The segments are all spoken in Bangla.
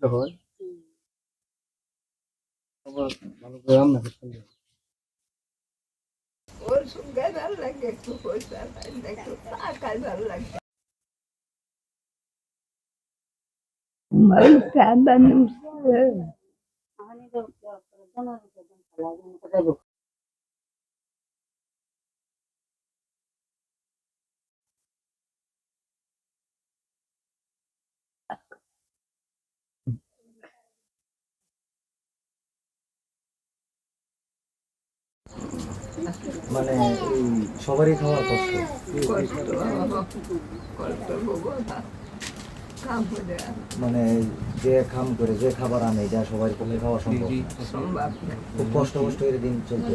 সিদ্ধ হয়। আবার ভালো করে রান্না করতে হবে। ওর সঙ্গে ভালো লাগে একটু পয়সা একটু টাকায় ভালো লাগে। মালটা মানুষ মানে এই সবারই খাওয়া কষ্ট। মানে যে খাম করে যে খাবার আনে যা সবাই কমে খাওয়া সম্ভব খুব কষ্ট কষ্ট করে দিন চলছে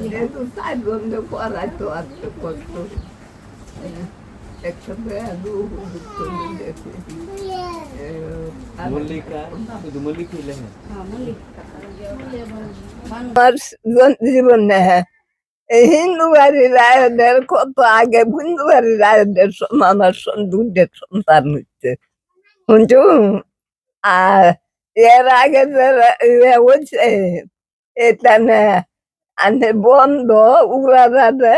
আমার জীবনে এই হিন্দু বাড়ির রায়দের কত আগে হিন্দু বাড়ির রায়দের আমার দুধের সন্তান হচ্ছে শুনছু আর এর আগে হচ্ছে এটা না আনে বন্ধ উড়া রাতে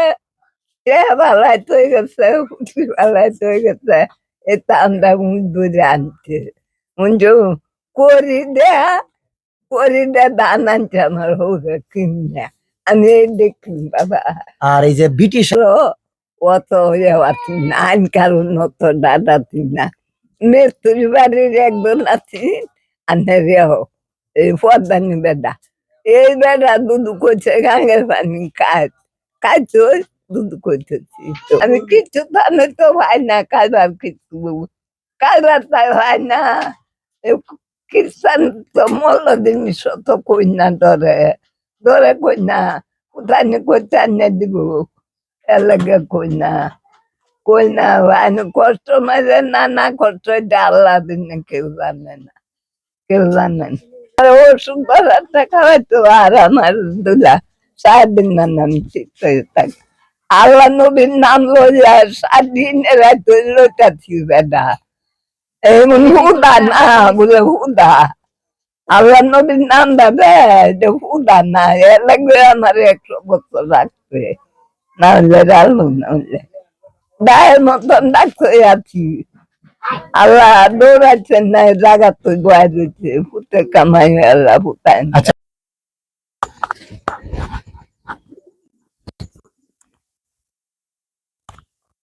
বেলায় তো গেছে উঠি বেলায় তো গেছে এটা আমরা দূরে আনছে শুনছু করি দেয়া করি দেয়া দান আনছে আমার হোক কিনে আমি দেখি বাবা আর এই যে ব্রিটিশ তো অত আছি না কারণ অত দাদাতি না। মৃত্যুর বাড়ির একজন আছি আনে রেও এই পদ্মানি বেদা। এই বেদা দুধ করছে গাঙ্গের পানি কাজ। কাজ দুধ করতেছি আমি কিছু তাহলে তো হয় না কাজবার কিছু কাজবার তাই হয় না। খ্রিস্টান তো মল্ল জিনিস তো কই না ধরে। ধরে কই না কোথায় আনে দিব এলাকা কই না কই না ভাই কষ্ট মাঝে না না কষ্ট আল্লাহ দিন কেউ জানে না কেউ জানে না আর ওষুধ করার টাকা হয়তো আর আমার দুলা সারাদিন না নাম ঠিক হয়ে থাকে আল্লাহ নবীর নাম লইয়া সারাদিন এরা তৈলটা ছিবে না এমন হুদা না বলে হুদা আল্লাহ নবীর নাম দাদা, এটা হুদা না এর লাগবে আমার একশো বছর রাখবে না হলে রাখল না হলে। দায়ের মতন ডাকতে আছি। আল্লাহ দৌড়াচ্ছেন না জায়গা তো গোয়া দিচ্ছে ফুটে কামাই, আল্লাহ ফুটায় না। আচ্ছা